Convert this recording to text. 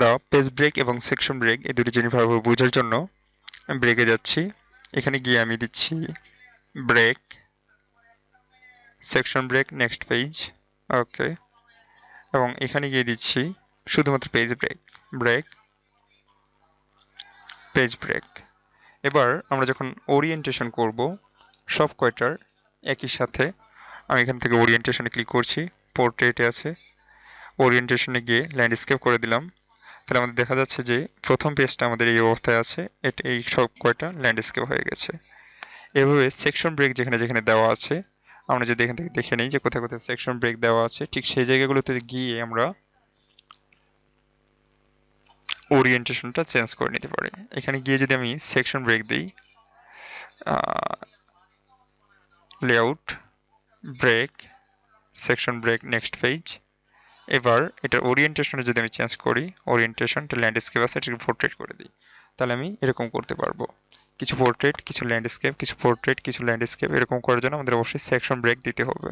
আমরা page break এবং section break এই দুটি জিনিস ভালোভাবে বোঝার জন্য ব্রেকে যাচ্ছি। এখানে গিয়ে আমি দিচ্ছি break section break next page okay এবং এখানে গিয়ে দিচ্ছি শুধুমাত্র page break break page break এবার আমরা যখন ওরিয়েন্টেশন করব, সব কয়টার একই সাথে আমি এখান থেকে ওরিয়েন্টেশনে ক্লিক করছি পোর্ট্রেটে আছে। ওরিয়েন্টেশনে গিয়ে ল্যান্ডস্কেপ করে দিলাম। তাহলে আমাদের দেখা যাচ্ছে যে প্রথম পেজটা আমাদের এই অবস্থায় আছে, এটা এই সব কয়টা ল্যান্ডস্কেপ হয়ে গেছে। এভাবে সেকশন ব্রেক যেখানে যেখানে দেওয়া আছে, আমরা যদি এখান থেকে দেখে নিই যে কোথায় কোথায় সেকশন ব্রেক দেওয়া আছে, ঠিক সেই জায়গাগুলোতে গিয়ে আমরা ওরিয়েন্টেশনটা চেঞ্জ করে নিতে পারি। এখানে গিয়ে যদি আমি সেকশন ব্রেক দিই layout break section break next page এবার এটা ওরিয়েন্টেশনে যদি আমি চেঞ্জ করি ওরিয়েন্টেশনটা ল্যান্ডস্কেপ আছে, এটাকে পোর্ট্রেট করে দিই। তাহলে আমি এরকম করতে পারব। কিছু পোর্ট্রেট কিছু ল্যান্ডস্কেপ কিছু পোর্ট্রেট কিছু ল্যান্ডস্কেপ এরকম করার জন্য আমাদের অবশ্যই সেকশন ব্রেক দিতে হবে।